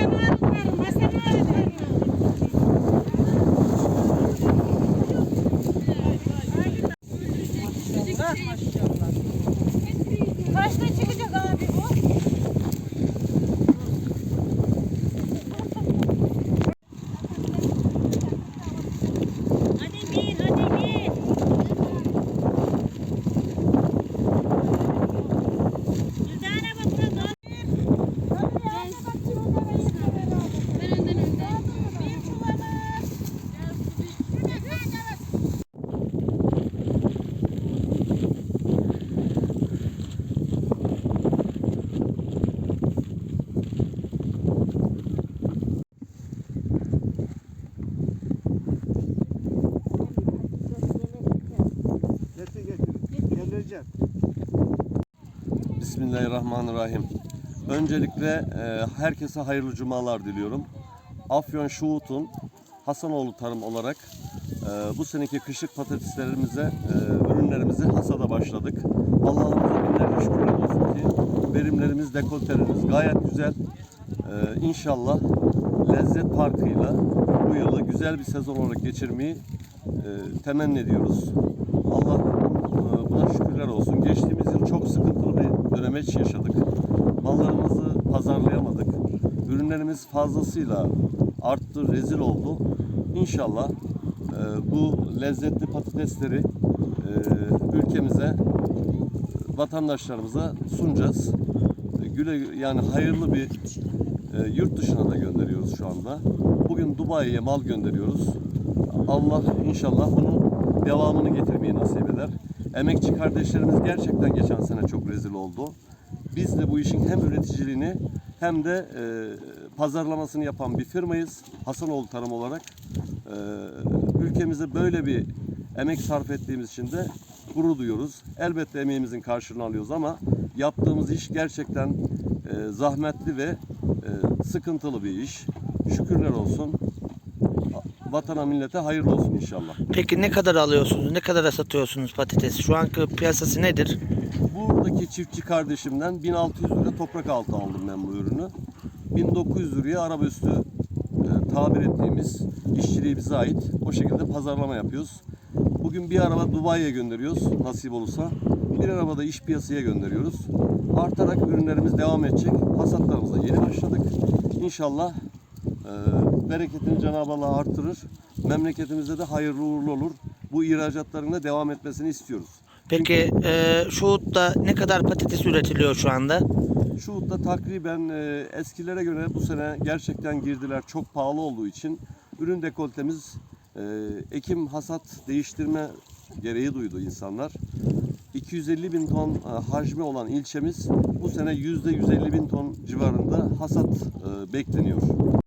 Come on. Bismillahirrahmanirrahim. Öncelikle e, herkese hayırlı cumalar diliyorum. Afyon Şuhut'un Hasanoğlu Tarım olarak e, bu seneki kışlık patateslerimize, e, ürünlerimizi hasada başladık. Allah'ımıza binlerce şükürler olsun ki verimlerimiz, dekoltelerimiz gayet güzel. İnşallah lezzet parkıyla bu yılı güzel bir sezon olarak geçirmeyi temenni ediyoruz. Allah şükürler olsun. Geçtiğimiz yıl çok sıkıntılı bir dönemeç yaşadık. Mallarımızı pazarlayamadık. Ürünlerimiz fazlasıyla arttı, rezil oldu. İnşallah e, bu lezzetli patatesleri e, ülkemize, vatandaşlarımıza sunacağız. E, Güle yani hayırlı bir e, yurt dışına da gönderiyoruz şu anda. Bugün Dubai'ye mal gönderiyoruz. Allah inşallah bunun devamını getirmeyi nasip eder. Emekçi kardeşlerimiz gerçekten geçen sene çok rezil oldu. Biz de bu işin hem üreticiliğini hem de e, pazarlamasını yapan bir firmayız. Hasanoğlu Tarım olarak. E, ülkemize böyle bir emek sarf ettiğimiz için de gurur duyuyoruz. Elbette emeğimizin karşılığını alıyoruz ama yaptığımız iş gerçekten e, zahmetli ve e, sıkıntılı bir iş. Şükürler olsun. Vatana millete hayırlı olsun inşallah. Peki ne kadar alıyorsunuz? Ne kadara satıyorsunuz patatesi? Şu anki piyasası nedir? Buradaki çiftçi kardeşimden 1600 lira toprak altı aldım ben bu ürünü. 1900 liraya araba üstü e, tabir ettiğimiz işçiliği bize ait. O şekilde pazarlama yapıyoruz. Bugün bir araba Dubai'ye gönderiyoruz nasip olursa. Bir araba da iş piyasaya gönderiyoruz. Artarak ürünlerimiz devam edecek. Hasatlarımıza yeni başladık. İnşallah bereketini Cenab-ı Allah artırır. Memleketimizde de hayırlı uğurlu olur. Bu ihracatların da devam etmesini istiyoruz. Peki e, Şuhut'ta ne kadar patates üretiliyor şu anda? Şuhut'ta takriben e, eskilere göre bu sene gerçekten girdiler çok pahalı olduğu için ürün dekoltemiz e, ekim hasat değiştirme gereği duydu insanlar. 250 bin ton e, hacmi olan ilçemiz bu sene %150 bin ton civarında hasat e, bekleniyor.